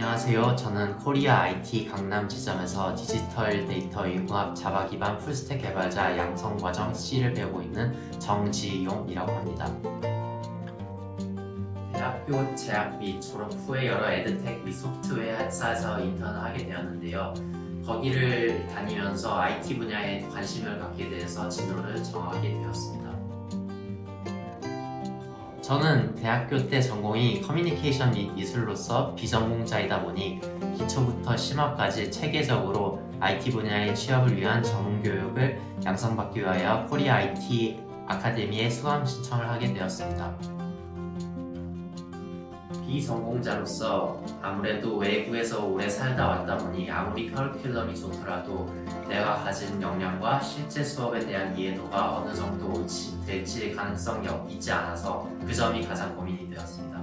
안녕하세요. 저는 코리아 IT 강남 지점에서 디지털 데이터 융합 자바 기반 풀스택 개발자 양성 과정 C를 배우고 있는 정지용이라고 합니다. 대학교 재학 및 졸업 후에 여러 에드텍 및 소프트웨어 회사에서 인턴을 하게 되었는데요. 거기를 다니면서 IT 분야에 관심을 갖게 돼서 진로를 정하게 되었습니다. 저는 대학교 때 전공이 커뮤니케이션 및 미술로서 비전공자이다 보니 기초부터 심화까지 체계적으로 IT 분야의 취업을 위한 전문 교육을 양성받기 위하여 코리아 IT 아카데미에 수강 신청을 하게 되었습니다. 비전공자로서 아무래도 외국에서 오래 살다 왔다 보니 아무리 커리큘럼이 좋더라도 내가 가진 역량과 실제 수업에 대한 이해도가 어느 정도 될지 가능성이 없- 있지 않아서 그 점이 가장 고민이 되었습니다.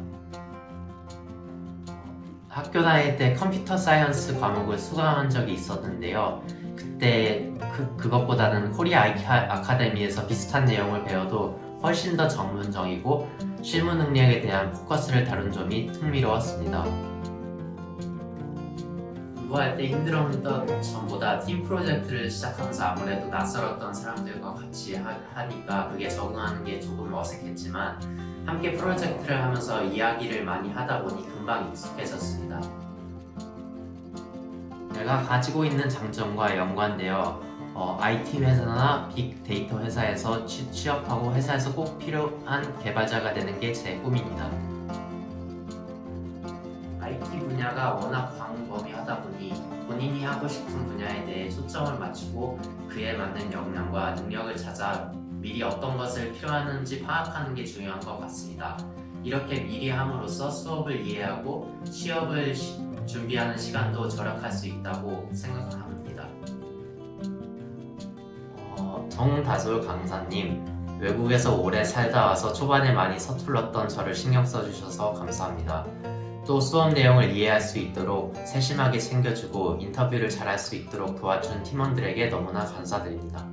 학교 다닐 때 컴퓨터 사이언스 과목을 수강한 적이 있었는데요. 그때 그, 그것보다는 코리아 아카데미에서 비슷한 내용을 배워도 훨씬 더 전문적이고 실무 능력에 대한 포커스를 다룬 점이 흥미로웠습니다. 공부할 때 힘들었던 점보다 팀 프로젝트를 시작하면서 아무래도 낯설었던 사람들과 같이 하, 하니까 그게 적응하는 게 조금 어색했지만 함께 프로젝트를 하면서 이야기를 많이 하다 보니 금방 익숙해졌습니다. 내가 가지고 있는 장점과 연관되어 어, IT 회사나 빅데이터 회사에서 취, 취업하고 회사에서 꼭 필요한 개발자가 되는 게 제 꿈입니다. IT 분야가 워낙 광범위하다 보니 본인이 하고 싶은 분야에 대해 초점을 맞추고 그에 맞는 역량과 능력을 찾아 미리 어떤 것을 필요하는지 파악하는 게 중요한 것 같습니다. 이렇게 미리 함으로써 수업을 이해하고 취업을 시- 준비하는 시간도 절약할 수 있다고 생각합니다. 어, 정다솔 강사님, 외국에서 오래 살다 와서 초반에 많이 서툴렀던 저를 신경 써주셔서 감사합니다. 또 수업 내용을 이해할 수 있도록 세심하게 챙겨주고 인터뷰를 잘할 수 있도록 도와준 팀원들에게 너무나 감사드립니다.